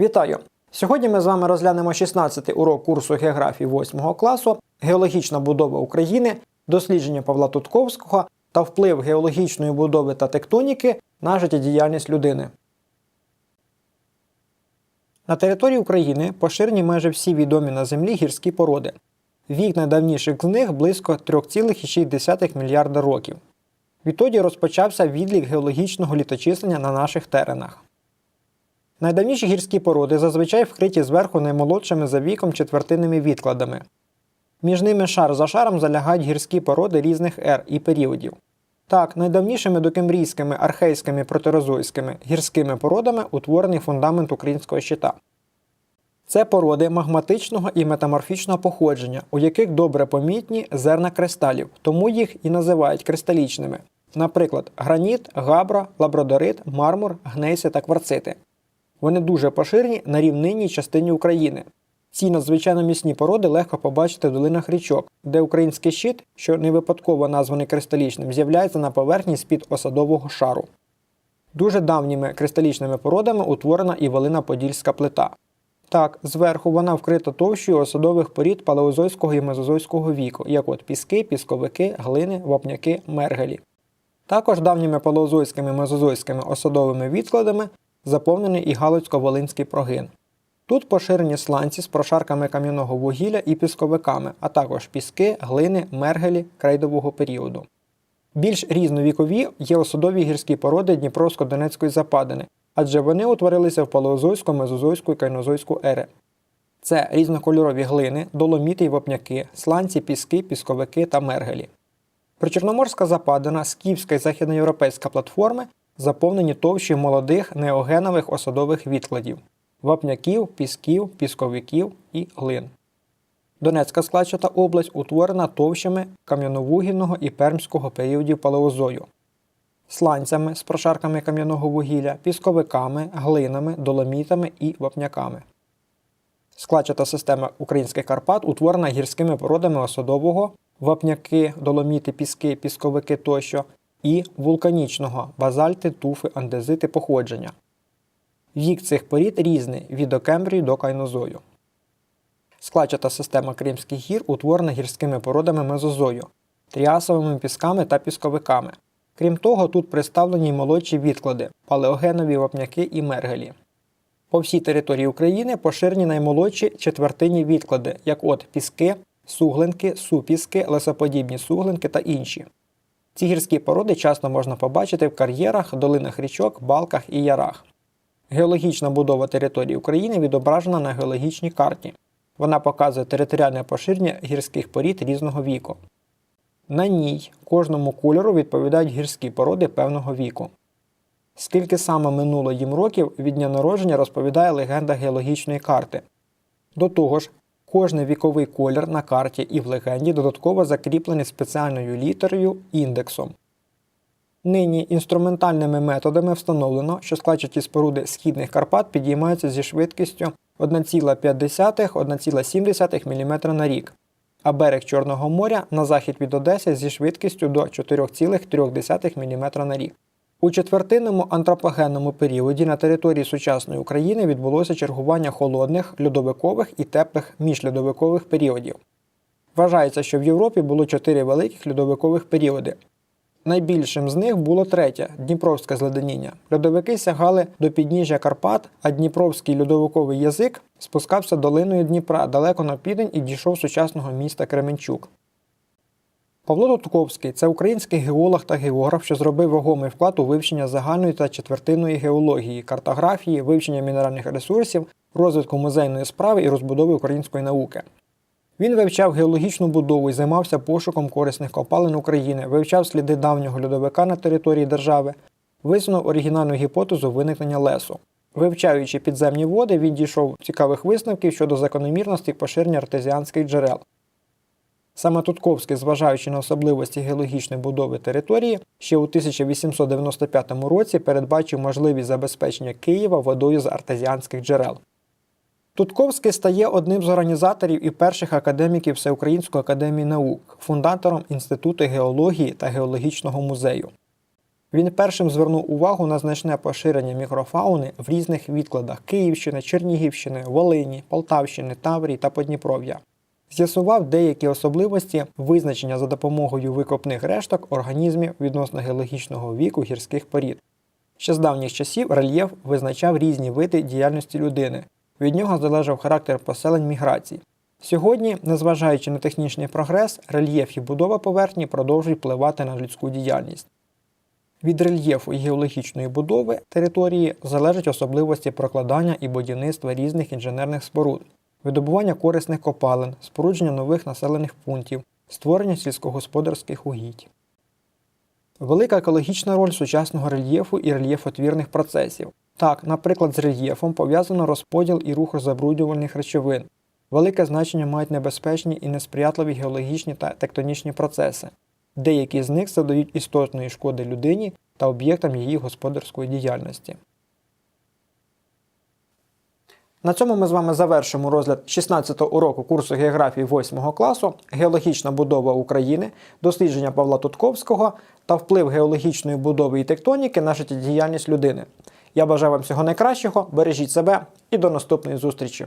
Вітаю! Сьогодні ми з вами розглянемо 16-й урок курсу географії 8 класу, геологічна будова України, дослідження Павла Тутковського та вплив геологічної будови та тектоніки на життєдіяльність людини. На території України поширені майже всі відомі на Землі гірські породи. Вік найдавніших з них близько 3,6 мільярда років. Відтоді розпочався відлік геологічного літочислення на наших теренах. Найдавніші гірські породи зазвичай вкриті зверху наймолодшими за віком четвертинними відкладами. Між ними шар за шаром залягають гірські породи різних ер і періодів. Так, найдавнішими докембрійськими, архейськими, протерозойськими гірськими породами утворений фундамент українського щита. Це породи магматичного і метаморфічного походження, у яких добре помітні зерна кристалів, тому їх і називають кристалічними. Наприклад, граніт, габра, лабрадорит, мармур, гнейси та кварцити. Вони дуже поширені на рівнинній частині України. Ці надзвичайно міцні породи легко побачити в долинах річок, де український щит, що не випадково названий кристалічним, з'являється на поверхні з-під осадового шару. Дуже давніми кристалічними породами утворена і Волина Подільська плита. Так, зверху вона вкрита товщою осадових порід палеозойського і мезозойського віку, як от піски, пісковики, глини, вапняки, мергелі. Також давніми палеозойськими і мезозойськими осадовими відкладами заповнений і Галицько-Волинський прогин. Тут поширені сланці з прошарками кам'яного вугілля і пісковиками, а також піски, глини, мергелі крейдового періоду. Більш різновікові є осадові гірські породи Дніпровсько-Донецької западини, адже вони утворилися в палеозойську, мезозойську і кайнозойську ери. Це різнокольорові глини, доломіти й вапняки, сланці, піски, пісковики та мергелі. Причорноморська западина, скіфська і західноєвропейська платформи заповнені товщі молодих неогенових осадових відкладів вапняків, пісків, пісковиків і глин. Донецька складчата область утворена товщами кам'яновугільного і пермського періодів палеозою, сланцями з прошарками кам'яного вугілля, пісковиками, глинами, доломітами і вапняками. Складчата система українських Карпат утворена гірськими породами осадового, вапняки, доломіти, піски, пісковики тощо і вулканічного базальти, туфи, андезити походження. Вік цих порід різний від докембрію до кайнозою. Складчата система Кримських гір утворена гірськими породами мезозою, тріасовими пісками та пісковиками. Крім того, тут представлені й молодші відклади палеогенові вапняки і мергелі. По всій території України поширені наймолодші четвертинні відклади, як от піски, суглинки, супіски, лесоподібні суглинки та інші. Ці гірські породи часто можна побачити в кар'єрах, долинах річок, балках і ярах. Геологічна будова території України відображена на геологічній карті. Вона показує територіальне поширення гірських порід різного віку. На ній кожному кольору відповідають гірські породи певного віку. Скільки саме минуло їм років від дня народження розповідає легенда геологічної карти. До того ж, кожний віковий колір на карті і в легенді додатково закріплений спеціальною літерою індексом. Нині інструментальними методами встановлено, що складчаті споруди східних Карпат підіймаються зі швидкістю 1,5-1,7 мм на рік, а берег Чорного моря на захід від Одеси зі швидкістю до 4,3 мм на рік. У четвертинному антропогенному періоді на території сучасної України відбулося чергування холодних, льодовикових і теплих міжльодовикових періодів. Вважається, що в Європі було чотири великих льодовикових періоди. Найбільшим з них було третє Дніпровське зледеніння. Льодовики сягали до підніжжя Карпат, а Дніпровський льодовиковий язик спускався долиною Дніпра далеко на південь і дійшов сучасного міста Кременчук. Павло Тутковський це український геолог та географ, що зробив вагомий вклад у вивчення загальної та четвертинної геології, картографії, вивчення мінеральних ресурсів, розвитку музейної справи і розбудови української науки. Він вивчав геологічну будову і займався пошуком корисних копалин України, вивчав сліди давнього льодовика на території держави, висунув оригінальну гіпотезу виникнення лесу. Вивчаючи підземні води, він дійшов цікавих висновків щодо закономірності поширення артезіанських джерел. Саме Тутковський, зважаючи на особливості геологічної будови території, ще у 1895 році передбачив можливість забезпечення Києва водою з артезіанських джерел. Тутковський стає одним з організаторів і перших академіків Всеукраїнської академії наук, фундатором Інституту геології та геологічного музею. Він першим звернув увагу на значне поширення мікрофауни в різних відкладах Київщини, Чернігівщини, Волині, Полтавщини, Таврії та Подніпров'я. З'ясував деякі особливості визначення за допомогою викопних решток організмів відносно геологічного віку гірських порід. Ще з давніх часів рельєф визначав різні види діяльності людини. Від нього залежав характер поселень міграцій. Сьогодні, незважаючи на технічний прогрес, рельєф і будова поверхні продовжують впливати на людську діяльність. Від рельєфу і геологічної будови території залежать особливості прокладання і будівництва різних інженерних споруд, видобування корисних копалин, спорудження нових населених пунктів, створення сільськогосподарських угідь. Велика екологічна роль сучасного рельєфу і рельєфотвірних процесів. Так, наприклад, з рельєфом пов'язано розподіл і рух забруднювальних речовин. Велике значення мають небезпечні і несприятливі геологічні та тектонічні процеси. Деякі з них завдають істотної шкоди людині та об'єктам її господарської діяльності. На цьому ми з вами завершимо розгляд 16-го уроку курсу географії 8 класу Геологічна будова України, дослідження Павла Тутковського та вплив геологічної будови і тектоніки на життєдіяльність людини. Я бажаю вам всього найкращого, бережіть себе і до наступної зустрічі!